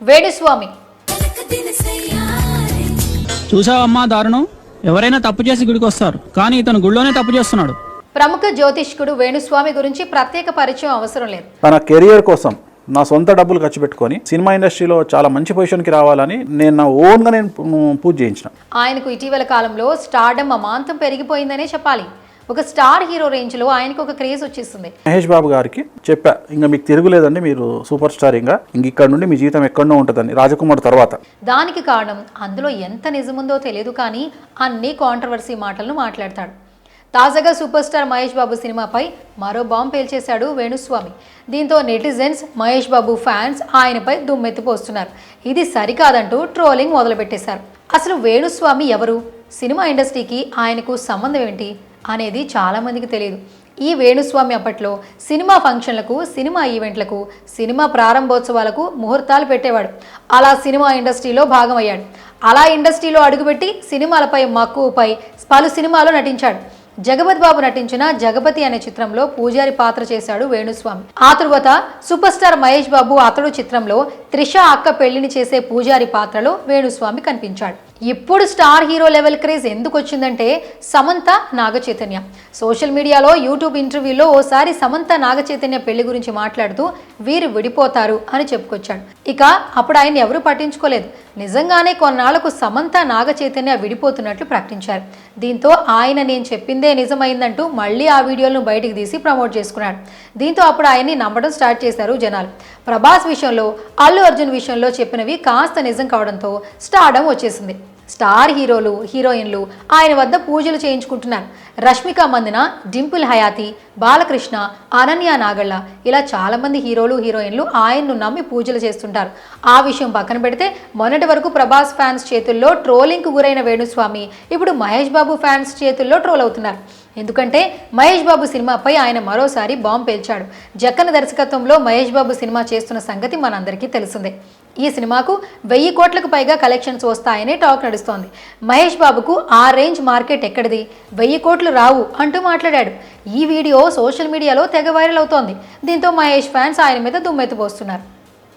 వేణుస్వామి చూసావమ్మా దారుణం? ఎవరైనా తప్పు చేసి గుడికి వస్తారు కానీ ఇతను గుడిలోనే తప్పు చేస్తున్నాడు. ప్రముఖ జ్యోతిష్కుడు వేణుస్వామి గురించి ప్రత్యేక పరిచయం అవసరం లేదు. తన కెరియర్ కోసం నా సొంత డబ్బులు ఖర్చు పెట్టుకొని సినిమా ఇండస్ట్రీలో చాలా మంచి పొజిషన్కి రావాలని నేను నా ఓన్గా నేను పూజ చేయించిన. ఆయనకు ఇటీవల కాలంలో స్టార్డమ్ అమాంతం పెరిగిపోయిందనే చెప్పాలి. ఒక స్టార్ హీరో రేంజ్లో ఆయనకు ఒక క్రేజ్ వచ్చేస్తుంది మహేష్ బాబు గారికి చెప్పా ఇంకా మీకు తిరుగులేదండి మీరు సూపర్ స్టార్ ఇంకా ఇంక ఇక్కడ నుండి మీ జీవితం ఎక్కడో ఉంటుందని రాజకుమార్ తర్వాత. దానికి కారణం అందులో ఎంత నిజముందో తెలియదు కానీ అన్ని కాంట్రవర్సీ మాటలను మాట్లాడతాడు. తాజాగా సూపర్ స్టార్ మహేష్ బాబు సినిమాపై మరో బాంబు పేల్చేశాడు వేణుస్వామి. దీంతో నెటిజన్స్ మహేష్ బాబు ఫ్యాన్స్ ఆయనపై దుమ్మెత్తిపోస్తున్నారు. ఇది సరికాదంటూ ట్రోలింగ్ మొదలుపెట్టేశారు. అసలు వేణుస్వామి ఎవరు? సినిమా ఇండస్ట్రీకి ఆయనకు సంబంధం ఏంటి? అనేది చాలామందికి తెలియదు. ఈ వేణుస్వామి అప్పట్లో సినిమా ఫంక్షన్లకు సినిమా ఈవెంట్లకు సినిమా ప్రారంభోత్సవాలకు ముహూర్తాలు పెట్టేవాడు. అలా సినిమా ఇండస్ట్రీలో భాగమయ్యాడు. అలా ఇండస్ట్రీలో అడుగుపెట్టి సినిమాలపై మక్కువపై పలు సినిమాలు నటించాడు. జగపతి బాబు నటించిన జగపతి అనే చిత్రంలో పూజారి పాత్ర చేశాడు వేణుస్వామి. ఆ తరువాత సూపర్ స్టార్ మహేష్ బాబు అతడు చిత్రంలో త్రిష అక్క పెళ్ళిని చేసే పూజారి పాత్రలో వేణుస్వామి కనిపించాడు. ఇప్పుడు స్టార్ హీరో లెవెల్ క్రేజ్ ఎందుకు వచ్చిందంటే సమంత నాగ చైతన్య సోషల్ మీడియాలో యూట్యూబ్ ఇంటర్వ్యూలో ఓసారి సమంత నాగ చైతన్య పెళ్ళి గురించి మాట్లాడుతూ వీరు విడిపోతారు అని చెప్పుకొచ్చాడు. ఇక అప్పుడు ఆయన ఎవరు పట్టించుకోలేదు. నిజంగానే కొన్నాళ్ళకు సమంత నాగ చైతన్య విడిపోతున్నట్లు ప్రకటించారు. దీంతో ఆయన నేను చెప్పిందే నిజమైందంటూ మళ్ళీ ఆ వీడియోలను బయటికి తీసి ప్రమోట్ చేసుకున్నాడు. దీంతో అప్పుడు ఆయన్ని నమ్మడం స్టార్ట్ చేశారు జనాలు. ప్రభాస్ విషయంలో అల్లు అర్జున్ విషయంలో చెప్పినవి కాస్త నిజం కావడంతో స్టార్డం వచ్చేసింది. స్టార్ హీరోలు హీరోయిన్లు ఆయన వద్ద పూజలు చేయించుకుంటున్నారు. రష్మిక మందన డింపుల్ హయాతి బాలకృష్ణ అనన్య నాగళ్ళ ఇలా చాలామంది హీరోలు హీరోయిన్లు ఆయన్ను నమ్మి పూజలు చేస్తుంటారు. ఆ విషయం పక్కన పెడితే మొన్నటి వరకు ప్రభాస్ ఫ్యాన్స్ చేతుల్లో ట్రోలింగ్కు గురైన వేణుస్వామి ఇప్పుడు మహేష్ బాబు ఫ్యాన్స్ చేతుల్లో ట్రోల్ అవుతున్నారు. ఎందుకంటే మహేష్ బాబు సినిమాపై ఆయన మరోసారి బాంబు పేల్చాడు. జక్కన దర్శకత్వంలో మహేష్ బాబు సినిమా చేస్తున్న సంగతి మనందరికీ తెలిసిందే. ఈ సినిమాకు వెయ్యి కోట్లకు పైగా కలెక్షన్స్ వస్తాయని టాక్ నడుస్తోంది. మహేష్ బాబుకు ఆ రేంజ్ మార్కెట్ ఎక్కడిది? వెయ్యి కోట్లు రావు అంటూ మాట్లాడాడు. ఈ వీడియో సోషల్ మీడియాలో తెగ వైరల్ అవుతోంది. దీంతో మహేష్ ఫ్యాన్స్ ఆయన మీద దుమ్మెత్తిపోస్తున్నారు